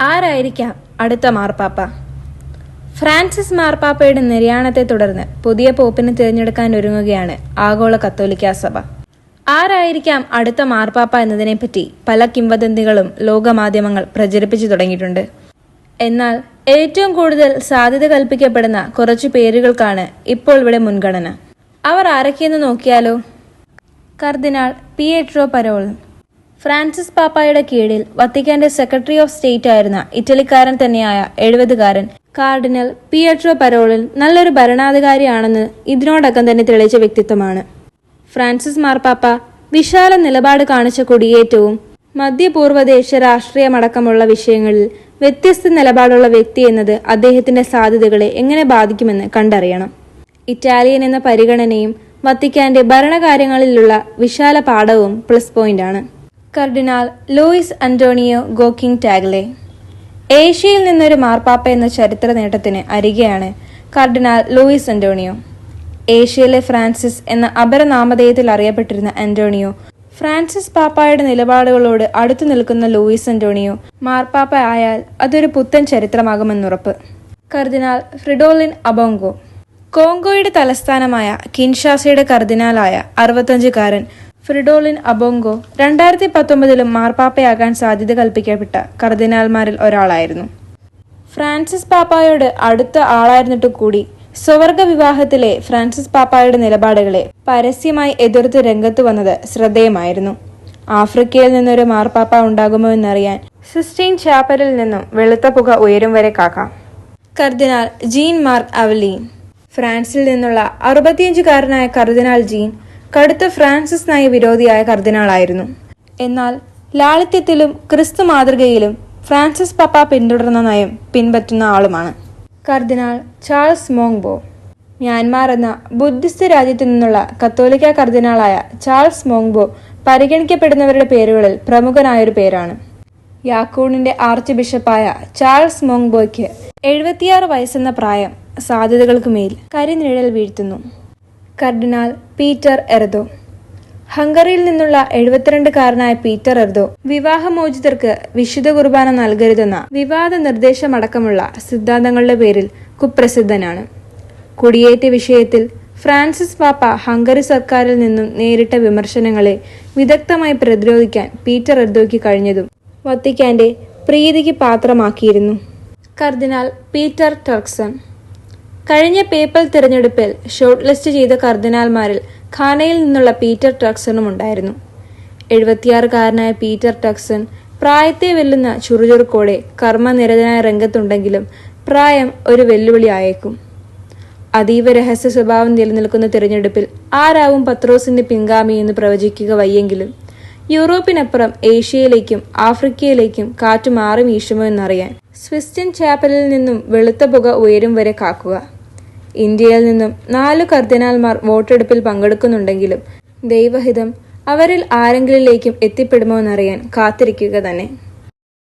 ആരായിരിക്കാം അടുത്ത മാർപ്പാപ്പ? ഫ്രാൻസിസ് മാർപ്പാപ്പയുടെ നിര്യാണത്തെ തുടർന്ന് പുതിയ പോപ്പിനെ തിരഞ്ഞെടുക്കാൻ ഒരുങ്ങുകയാണ് ആഗോള കത്തോലിക്ക സഭ. ആരായിരിക്കാം അടുത്ത മാർപ്പാപ്പ എന്നതിനെപ്പറ്റി പല കിംവദന്തികളും ലോകമാധ്യമങ്ങൾ പ്രചരിപ്പിച്ചു തുടങ്ങിയിട്ടുണ്ട്. എന്നാൽ ഏറ്റവും കൂടുതൽ സാധ്യത കൽപ്പിക്കപ്പെടുന്ന കുറച്ചു പേരുകൾക്കാണ് ഇപ്പോൾ ഇവിടെ മുൻഗണന. അവർ ആരൊക്കെയെന്ന് നോക്കിയാലോ? കർദിനാൾ പിയേട്രോ പരോൾ. ഫ്രാൻസിസ് പാപ്പായുടെ കീഴിൽ വത്തിക്കാന്റെ സെക്രട്ടറി ഓഫ് സ്റ്റേറ്റ് ആയിരുന്ന ഇറ്റലിക്കാരൻ തന്നെയായ എഴുപതുകാരൻ കാർഡിനൽ പിയട്രോ പരോളിൽ നല്ലൊരു ഭരണാധികാരിയാണെന്ന് ഇതിനോടകം തന്നെ തെളിയിച്ച വ്യക്തിത്വമാണ്. ഫ്രാൻസിസ് മാർപ്പാപ്പ വിശാല നിലപാട് കാണിച്ച കുടിയേറ്റവും മധ്യപൂർവദേശ രാഷ്ട്രീയമടക്കമുള്ള വിഷയങ്ങളിൽ വ്യത്യസ്ത നിലപാടുള്ള വ്യക്തി എന്നത് അദ്ദേഹത്തിന്റെ സാധ്യതകളെ എങ്ങനെ ബാധിക്കുമെന്ന് കണ്ടറിയണം. ഇറ്റാലിയൻ എന്ന പരിഗണനയും വത്തിക്കാന്റെ ഭരണകാര്യങ്ങളിലുള്ള വിശാല പാഠവും പ്ലസ് പോയിന്റാണ് cardinal Luis Antonio Gokim Tagle. ഏഷ്യയിൽ നിന്നൊരു മാർപ്പാപ്പ എന്ന ചരിത്ര നേട്ടത്തിന് അരികെയാണ് കർഡിനാൾ ലൂയിസ് അന്റോണിയോ. ഏഷ്യയിലെ ഫ്രാൻസിസ് എന്ന അപരനാമധേയത്തിൽ അറിയപ്പെട്ടിരുന്ന അന്റോണിയോ ഫ്രാൻസിസ് പാപ്പായുടെ നിലപാടുകളോട് അടുത്തു നിൽക്കുന്ന ലൂയിസ് അന്റോണിയോ മാർപ്പാപ്പ ആയാൽ അതൊരു പുത്തൻ ചരിത്രമാകുമെന്നുറപ്പ്. കർദിനാൾ ഫ്രിഡോലിൻ അബോങ്കോ. കോങ്കോയുടെ തലസ്ഥാനമായ കിൻഷാസയുടെ കർദിനാലായ അറുപത്തഞ്ചുകാരൻ ഫ്രിഡോലിൻ അബോങ്കോ രണ്ടായിരത്തി പത്തൊമ്പതിലും മാർപ്പാപ്പയാകാൻ സാധ്യത കൽപ്പിക്കപ്പെട്ട കർദിനാൽമാരിൽ ഒരാളായിരുന്നു. ഫ്രാൻസിസ് പാപ്പായോട് അടുത്ത ആളായിരുന്നിട്ട് കൂടി സ്വവർഗ വിവാഹത്തിലെ ഫ്രാൻസിസ് പാപ്പായുടെ നിലപാടുകളെ പരസ്യമായി എതിർത്ത് രംഗത്ത് വന്നത് ശ്രദ്ധേയമായിരുന്നു. ആഫ്രിക്കയിൽ നിന്നൊരു മാർപ്പാപ്പ ഉണ്ടാകുമോ എന്നറിയാൻ സിസ്റ്റീൻ ചാപ്പലിൽ നിന്നും വെളുത്ത പുക ഉയരും വരെ കാക്കാം. Cardinal Jean Marc Aveline. ഫ്രാൻസിൽ നിന്നുള്ള അറുപത്തിയഞ്ചുകാരനായ കർദിനാൾ ജീൻ കടുത്ത ഫ്രാൻസിസ് നയ വിരോധിയായ കർദിനാളായിരുന്നു. എന്നാൽ ലാളിത്യത്തിലും ക്രിസ്തു മാതൃകയിലും ഫ്രാൻസിസ് പപ്പ പിന്തുടർന്ന നയം പിൻപറ്റുന്ന ആളുമാണ്. Cardinal Charles Maung Bo. Myanmar എന്ന ബുദ്ധിസ്റ്റ് രാജ്യത്തു നിന്നുള്ള കത്തോലിക്ക കർദിനാളായ ചാൾസ് മോങ്ബോ പരിഗണിക്കപ്പെടുന്നവരുടെ പേരുകളിൽ പ്രമുഖനായൊരു പേരാണ്. യാക്കൂണിന്റെ ആർച്ച് ബിഷപ്പായ ചാൾസ് മോങ്ബോയ്ക്ക് എഴുപത്തിയാറ് വയസ്സെന്ന പ്രായം സാധ്യതകൾക്ക് മേൽ കരിനിഴൽ വീഴ്ത്തുന്നു. Cardinal Peter Erdo. ഹംഗറിയിൽ നിന്നുള്ള എഴുപത്തിരണ്ടുകാരനായ പീറ്റർ എർദോ വിവാഹമോചിതർക്ക് വിശുദ്ധ കുർബാന നൽകരുതെന്ന വിവാദ നിർദ്ദേശമടക്കമുള്ള സിദ്ധാന്തങ്ങളുടെ പേരിൽ കുപ്രസിദ്ധനാണ്. കുടിയേറ്റ വിഷയത്തിൽ ഫ്രാൻസിസ് പാപ്പ ഹംഗറി സർക്കാരിൽ നിന്നും നേരിട്ട വിമർശനങ്ങളെ വിദഗ്ധമായി പ്രതിരോധിക്കാൻ പീറ്റർ എർദോയ്ക്ക് കഴിഞ്ഞതും വത്തിക്കാന്റെ പ്രീതിക്ക് പാത്രമാക്കിയിരുന്നു. കർദിനാൾ പീറ്റർ ടർക്സൺ. കഴിഞ്ഞ പേപ്പൽ തിരഞ്ഞെടുപ്പിൽ ഷോർട്ട് ലിസ്റ്റ് ചെയ്ത കർദിനാൽമാരിൽ ഖാനയിൽ നിന്നുള്ള പീറ്റർ ടക്സണും ഉണ്ടായിരുന്നു. എഴുപത്തിയാറുകാരനായ പീറ്റർ ടക്സൺ പ്രായത്തെ വെല്ലുന്ന ചുറുചുറുക്കോടെ കർമ്മനിരതനായ രംഗത്തുണ്ടെങ്കിലും പ്രായം ഒരു വെല്ലുവിളി ആയേക്കും. അതീവ രഹസ്യ സ്വഭാവം നിലനിൽക്കുന്ന തിരഞ്ഞെടുപ്പിൽ ആരാവും പത്രോസിന്റെ പിൻഗാമി എന്ന് പ്രവചിക്കുക വയ്യെങ്കിലും യൂറോപ്പിനപ്പുറം ഏഷ്യയിലേക്കും ആഫ്രിക്കയിലേക്കും കാറ്റ് മാറി വീശുമോ എന്നറിയാൻ സ്വിസ്റ്റൻ ചാപ്പലിൽ നിന്നും വെളുത്ത പുക ഉയരും വരെ കാക്കുക. ഇന്ത്യയിൽ നിന്നും നാല് കർദിനാൽമാർ വോട്ടെടുപ്പിൽ പങ്കെടുക്കുന്നുണ്ടെങ്കിലും ദൈവഹിതം അവരിൽ ആരെങ്കിലേക്കും എത്തിപ്പെടുമോ എന്നറിയാൻ കാത്തിരിക്കുക തന്നെ.